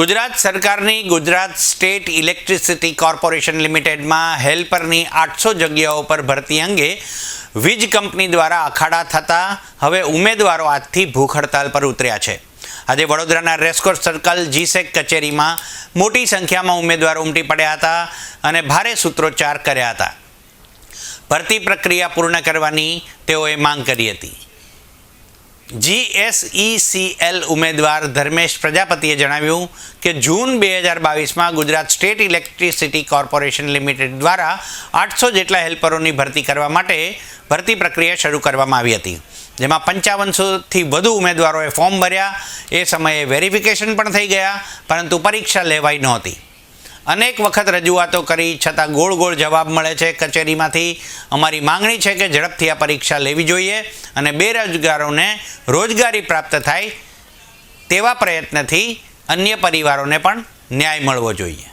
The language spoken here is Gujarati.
ગુજરાત સરકારની ગુજરાત સ્ટેટ ઇલેક્ટ્રિસિટી કોર્પોરેશન લિમિટેડમાં હેલ્પરની આઠસો જગ્યાઓ પર ભરતી અંગે વીજ કંપની દ્વારા અખાડા થતાં હવે ઉમેદવારો આજથી ભૂખ હડતાલ પર ઉતર્યા છે. આજે વડોદરાના રેસકોર્સ સર્કલ જીસેક કચેરીમાં મોટી સંખ્યામાં ઉમેદવારો ઉમટી પડ્યા હતા અને ભારે સૂત્રોચ્ચાર કર્યા હતા. ભરતી પ્રક્રિયા પૂર્ણ કરવાની તેઓએ માંગ કરી હતી. જીએસઈસીએલ ઉમેદવાર ધર્મેશ પ્રજાપતિએ જણાવ્યું કે જૂન બે હજાર બાવીસમાં Gujarat state electricity corporation limited દ્વારા આઠસો જેટલા હેલ્પરોની ભરતી કરવા માટે ભરતી પ્રક્રિયા શરૂ કરવામાં આવી હતી. જેમાં પંચાવનસોથી વધુ ઉમેદવારોએ ફોર્મ ભર્યા. એ સમયે વેરિફિકેશન પણ થઈ ગયા, પરંતુ પરીક્ષા લેવાઈ નહોતી. અનેક વખત રજૂઆતો કરી, છતાં ગોળ ગોળ જવાબ મળે છે. કચેરીમાંથી અમારી માંગણી છે કે ઝડપથી આ પરીક્ષા લેવી જોઈએ અને બેરોજગારોને રોજગારી પ્રાપ્ત થાય તેવા પ્રયત્નથી અન્ય પરિવારોને પણ ન્યાય મળવો જોઈએ.